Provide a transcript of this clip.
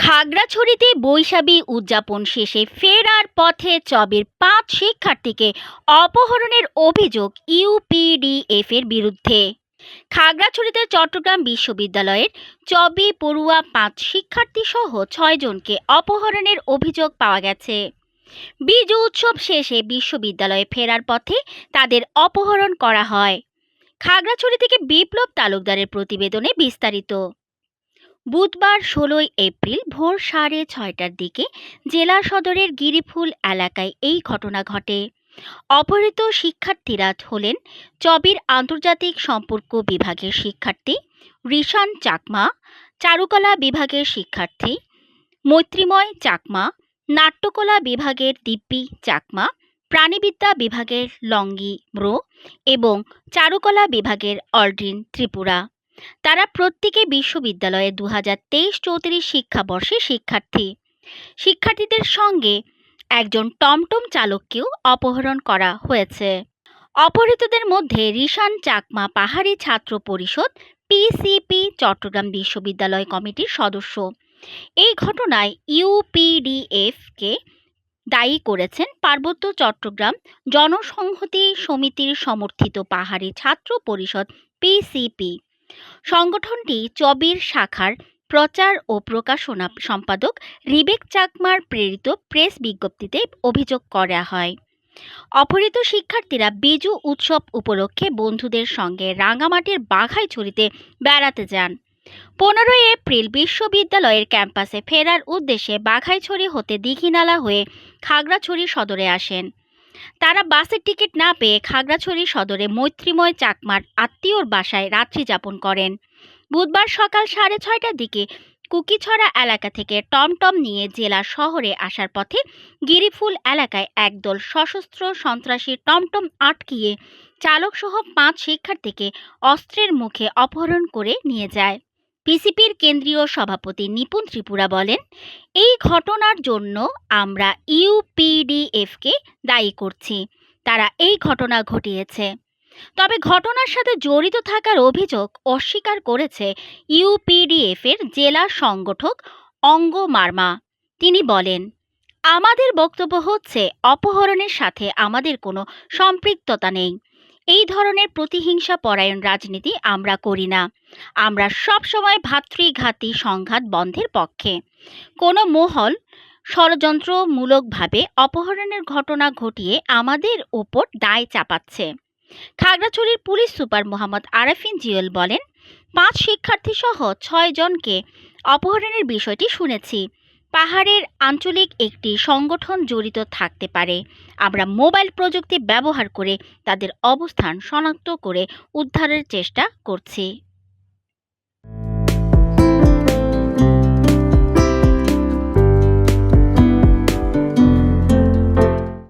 খাগড়াছড়িতে বৈশাখী উদযাপন শেষে ফেরার পথে চবের পাঁচ শিক্ষার্থীকে অপহরণের অভিযোগ ইউপিডিএফ এর বিরুদ্ধে। খাগড়াছড়িতে চট্টগ্রাম বিশ্ববিদ্যালয়ের চবি পড়ুয়া পাঁচ শিক্ষার্থী সহ ছয়জনকে অপহরণের অভিযোগ পাওয়া গেছে। বিজু উৎসব শেষে বিশ্ববিদ্যালয়ে ফেরার পথে তাদের অপহরণ করা হয়। খাগড়াছড়ি থেকে বিপ্লব তালুকদারের প্রতিবেদনে বিস্তারিত। বুধবার ষোলোই এপ্রিল ভোর সাড়ে ছয়টার দিকে জেলা সদরের গিরিফুল এলাকায় এই ঘটনা ঘটে। অপহৃত শিক্ষার্থীরা হলেন চবির আন্তর্জাতিক সম্পর্ক বিভাগের শিক্ষার্থী রিশান চাকমা, চারুকলা বিভাগের শিক্ষার্থী মৈত্রীময় চাকমা, নাট্যকলা বিভাগের দিব্যি চাকমা, প্রাণীবিদ্যা বিভাগের লঙ্গি ব্রো এবং চারুকলা বিভাগের অল্ড্রিন ত্রিপুরা। তারা প্রত্যেকে বিশ্ববিদ্যালয়ে দু হাজার তেইশ চৌত্রিশ শিক্ষাবর্ষে শিক্ষার্থী। শিক্ষার্থীদের সঙ্গে একজন টমটম চালককেও অপহরণ করা হয়েছে। অপহৃতদের মধ্যে রিশান চাকমা পাহাড়ি ছাত্র পরিষদ পিসিপি চট্টগ্রাম বিশ্ববিদ্যালয় কমিটির সদস্য। এই ঘটনায় ইউপিডিএফকে দায়ী করেছেন পার্বত্য চট্টগ্রাম জনসংহতি সমিতির সমর্থিত পাহাড়ি ছাত্র পরিষদ পিসিপি সংগঠনটি চবির শাখার প্রচার ও প্রকাশনা সম্পাদক রিবেক চাকমার প্রেরিত প্রেস বিজ্ঞপ্তিতে অভিযোগ করা হয়। অপহৃত শিক্ষার্থীরা বিজু উৎসব উপলক্ষে বন্ধুদের সঙ্গে রাঙামাটির বাঘাইছড়িতে বেড়াতে যান। পনেরোই এপ্রিল বিশ্ববিদ্যালয়ের ক্যাম্পাসে ফেরার উদ্দেশ্যে বাঘাইছড়ি হতে দীঘিনালা হয়ে খাগড়াছড়ি সদরে আসেন। তারা বাসের টিকিট না পেয়ে খাগড়াছড়ি সদরে মৈত্রীময় চাকমার আত্মীয়র বাসায় রাত্রি যাপন করেন। বুধবার সকাল সাড়ে ছয়টার দিকে কুকিছড়া এলাকা থেকে টমটম নিয়ে জেলা শহরে আসার পথে গিরিফুল এলাকায় একদল সশস্ত্র সন্ত্রাসী টমটম আটকিয়ে চালকসহ পাঁচ শিক্ষার্থীকে অস্ত্রের মুখে অপহরণ করে নিয়ে যায়। পিসিপির কেন্দ্রীয় সভাপতি নিপুণ ত্রিপুরা বলেন, এই ঘটনার জন্য আমরা ইউপিডিএফকে দায়ী করছি। তারা এই ঘটনা ঘটিয়েছে। তবে ঘটনার সাথে জড়িত থাকার অভিযোগ অস্বীকার করেছে ইউপিডিএফ এর জেলা সংগঠক অঙ্গ মার্মা তিনি বলেন, আমাদের বক্তব্য হচ্ছে অপহরণের সাথে আমাদের কোনো সম্পৃক্ততা নেই। এই ধরনের প্রতিহিংসা পরায়ণ রাজনীতি আমরা করি না। আমরা সবসময় ভাতৃঘাতী সংঘাত বন্ধের পক্ষে। কোনো মহল ষড়যন্ত্রমূলকভাবে অপহরণের ঘটনা ঘটিয়ে আমাদের ওপর দায় চাপাচ্ছে। খাগড়াছড়ির পুলিশ সুপার মোহাম্মদ আরাফিন জিওল বলেন, পাঁচ শিক্ষার্থী সহ ছয় জনকে অপহরণের বিষয়টি শুনেছি। পাহাড়ের আঞ্চলিক একটি সংগঠন জড়িত থাকতে পারে। আমরা মোবাইল প্রযুক্তি ব্যবহার করে তাদের অবস্থান শনাক্ত করে উদ্ধারের চেষ্টা করছি।